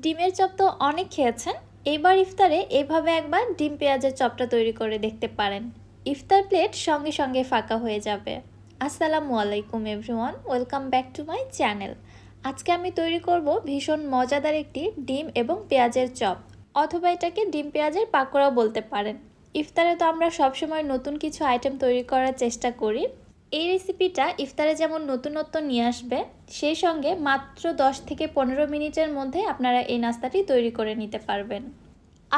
ডিমের চপ তো অনেক খেয়েছেন। এইবার ইফতারে এভাবে একবার ডিম পেঁয়াজের চপটা তৈরি করে দেখতে পারেন। ইফতার প্লেট সঙ্গে সঙ্গে ফাঁকা হয়ে যাবে। আসসালামু আলাইকুম, everyone. Welcome back to my channel. আজকে আমি তৈরি করব ভীষণ মজাদার একটি ডিম এবং পেঁয়াজের চপ। অথবা এটাকে ডিম পেঁয়াজের পাকোড়াও বলতে পারেন। ইফতারে তো আমরা সবসময় নতুন কিছু আইটেম তৈরি করার চেষ্টা করি। এই রেসিপিটা ইফতারে যেমন নতুনত্ব নিয়ে আসবে, সেই সঙ্গে মাত্র 10 থেকে পনেরো মিনিটের মধ্যে আপনারা এই নাস্তাটি তৈরি করে নিতে পারবেন।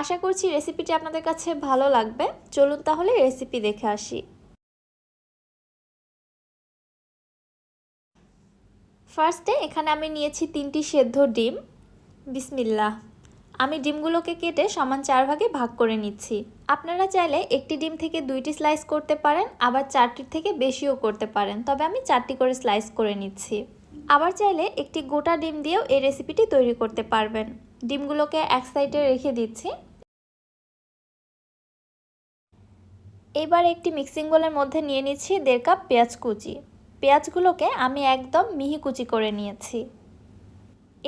আশা করছি রেসিপিটি আপনাদের কাছে ভালো লাগবে। চলুন তাহলে রেসিপি দেখে আসি। ফার্স্টে এখানে আমি নিয়েছি তিনটি সেদ্ধ ডিম। বিসমিল্লাহ। আমি ডিমগুলোকে কেটে সমান চার ভাগে ভাগ করে নিচ্ছি। আপনারা চাইলে একটি ডিম থেকে দুইটি স্লাইস করতে পারেন, আবার চারটির থেকে বেশিও করতে পারেন, তবে আমি চারটি করে স্লাইস করে নিচ্ছি। আবার চাইলে একটি গোটা ডিম দিয়েও এই রেসিপিটি তৈরি করতে পারবেন। ডিমগুলোকে এক সাইডে রেখে দিচ্ছি। এবার একটি মিক্সিং বোলের মধ্যে নিয়ে নিচ্ছি দেড় কাপ পেঁয়াজ কুচি। পেঁয়াজগুলোকে আমি একদম মিহি কুচি করে নিয়েছি।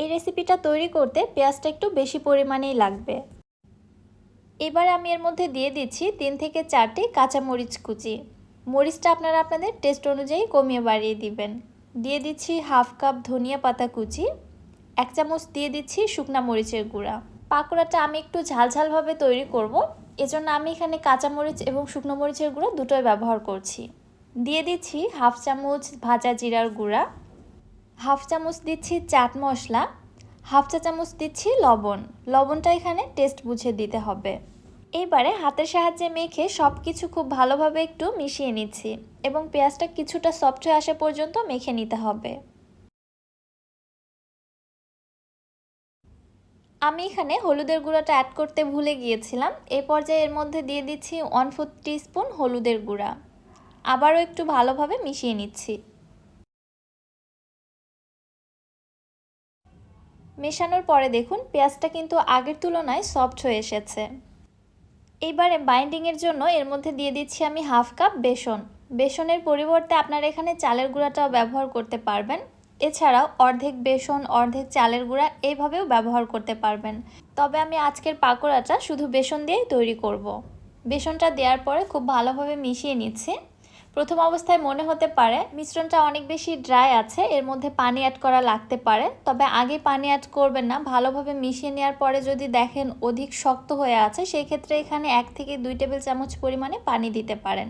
এই রেসিপিটা তৈরি করতে পেঁয়াজটা একটু বেশি পরিমাণেই লাগবে। এবার আমি এর মধ্যে দিয়ে দিচ্ছি তিন থেকে চারটি কাঁচা মরিচ কুচি। মরিচটা আপনারা আপনাদের টেস্ট অনুযায়ী কমিয়ে বাড়িয়ে দিবেন। দিয়ে দিচ্ছি হাফ কাপ ধনিয়া পাতা কুচি, এক চামচ দিয়ে দিচ্ছি শুকনা মরিচের গুঁড়া। পাকোড়াটা আমি একটু ঝালঝালভাবে তৈরি করব, এজন্য আমি এখানে কাঁচা মরিচ এবং শুকনো মরিচের গুঁড়া দুটোই ব্যবহার করছি। দিয়ে দিচ্ছি হাফ চামচ ভাজা জিরার গুঁড়া হাফ চামচ দিচ্ছি চাট মশলা, হাফ চা চামচ দিচ্ছি লবণ। লবণটা এখানে টেস্ট বুঝে দিতে হবে। এইবারে হাতের সাহায্যে মেখে সব কিছু খুব ভালোভাবে একটু মিশিয়ে নিচ্ছি এবং পেঁয়াজটা কিছুটা সফট হয়ে আসা পর্যন্ত মেখে নিতে হবে। আমি এখানে হলুদের গুঁড়াটা অ্যাড করতে ভুলে গিয়েছিলাম। এই পর্যায়ে এর মধ্যে দিয়ে দিচ্ছি ওয়ান ফোর স্পুন হলুদের গুঁড়া। আবারও একটু ভালোভাবে মিশিয়ে নিচ্ছি। মেশানোর পরে দেখুন, পেঁয়াজটা কিন্তু আগের তুলনায় সফট হয়ে এসেছে। এইবারে বাইন্ডিংয়ের জন্য এর মধ্যে দিয়ে দিচ্ছি আমি হাফ কাপ বেসন। বেসনের পরিবর্তে আপনারা এখানে চালের গুঁড়াটাও ব্যবহার করতে পারবেন। এছাড়াও অর্ধেক বেসন, অর্ধেক চালের গুঁড়া এইভাবেও ব্যবহার করতে পারবেন। তবে আমি আজকের পাকোড়াটা শুধু বেসন দিয়েই তৈরি করব। বেসনটা দেওয়ার পরে খুব ভালোভাবে মিশিয়ে নিচ্ছি। প্রথম অবস্থায় মনে হতে পারে মিশ্রণটা অনেক বেশি ড্রাই আছে, এর মধ্যে পানি অ্যাড করা লাগতে পারে। তবে আগে পানি অ্যাড করবেন না, ভালোভাবে মিশিয়ে নেওয়ার পরে যদি দেখেন অধিক শক্ত হয়ে আছে সেই ক্ষেত্রে এখানে এক থেকে দুই টেবিল চামচ পরিমাণে পানি দিতে পারেন।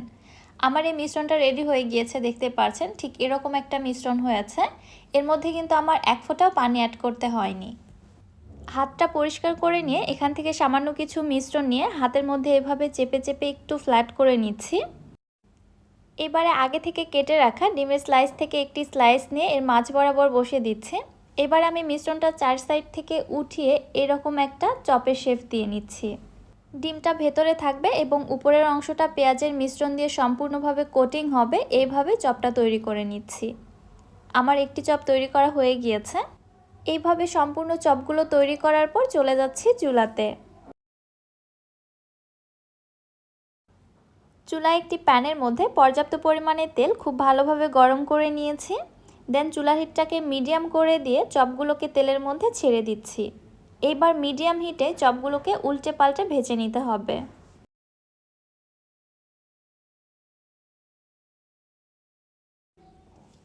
আমার এই মিশ্রণটা রেডি হয়ে গিয়েছে, দেখতে পাচ্ছেন, ঠিক এরকম একটা মিশ্রণ হয়েছে। এর মধ্যে কিন্তু আমার এক ফোঁটাও পানি অ্যাড করতে হয়নি। হাতটা পরিষ্কার করে নিয়ে এখান থেকে সামান্য কিছু মিশ্রণ নিয়ে হাতের মধ্যে এভাবে চেপে চেপে একটু ফ্ল্যাট করে নিচ্ছি। এবারে আগে থেকে কেটে রাখা ডিমের স্লাইস থেকে একটি স্লাইস নিয়ে এর মাছ বরাবর বসিয়ে দিচ্ছে। এবার আমি মিশ্রণটা চার সাইড থেকে উঠিয়ে এরকম একটা চপের শেফ দিয়ে নিচ্ছি। ডিমটা ভেতরে থাকবে এবং উপরের অংশটা পেঁয়াজের মিশ্রণ দিয়ে সম্পূর্ণভাবে কোটিং হবে, এইভাবে চপটা তৈরি করে নিচ্ছি। আমার একটি চপ তৈরি করা হয়ে গিয়েছে। এইভাবে সম্পূর্ণ চপগুলো তৈরি করার পর চলে যাচ্ছি চুলাতে। চুলায় একটি প্যানের মধ্যে পর্যাপ্ত পরিমাণে তেল খুব ভালোভাবে গরম করে নিয়েছি। দেন চুলার হিটটাকে মিডিয়াম করে দিয়ে চপগুলোকে তেলের মধ্যে ছেড়ে দিচ্ছি। এইবার মিডিয়াম হিটে চপগুলোকে উল্টে পাল্টে ভেজে নিতে হবে।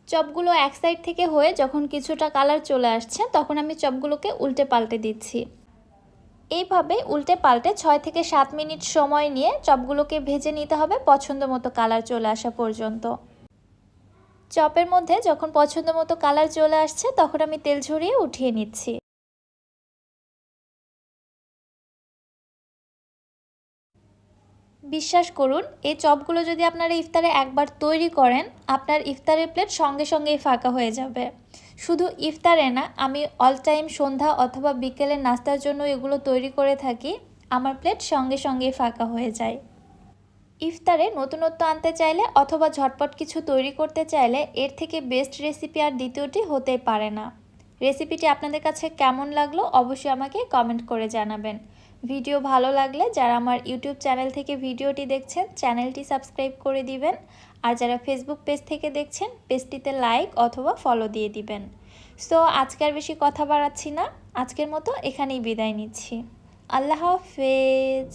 চপগুলো এক সাইড থেকে হয়ে যখন কিছুটা কালার চলে আসছে, তখন আমি চপগুলোকে উল্টে পাল্টে দিচ্ছি। এইভাবে উল্টে পাল্টে ছয় থেকে সাত মিনিট সময় নিয়ে চপগুলোকে ভেজে নিতে হবে পছন্দ মতো কালার চলে আসা পর্যন্ত। চপের মধ্যে যখন পছন্দ মতো কালার চলে আসছে, তখন আমি তেল ঝরিয়ে উঠিয়ে নিচ্ছি। বিশ্বাস করুন, এই চপগুলো যদি আপনারা ইফতারে একবার তৈরি করেন, আপনার ইফতারের প্লেট সঙ্গে সঙ্গেই ফাঁকা হয়ে যাবে। শুধু ইফতারে না, আমি অল টাইম সন্ধ্যা অথবা বিকেলের নাস্তার জন্য এগুলো তৈরি করে থাকি, আমার প্লেট সঙ্গে সঙ্গেই ফাঁকা হয়ে যায়। ইফতারে নতুনত্ব আনতে চাইলে অথবা ঝটপট কিছু তৈরি করতে চাইলে এর থেকে বেস্ট রেসিপি আর দ্বিতীয়টি হতেই পারে না। রেসিপিটি আপনাদের কাছে কেমন লাগল অবশ্যই আমাকে কমেন্ট করে জানাবেন। ভিডিও ভালো লাগলে যারা আমার ইউটিউব চ্যানেল থেকে ভিডিওটি দেখছেন, চ্যানেলটি সাবস্ক্রাইব করে দিবেন। আর যারা ফেসবুক পেজ থেকে দেখছেন পেজটিতে লাইক অথবা ফলো দিয়ে দিবেন। সো আজকের বেশি কথা বাড়াচ্ছি না। আজকের মতো এখানেই বিদায় নিচ্ছি। আল্লাহ হাফেজ।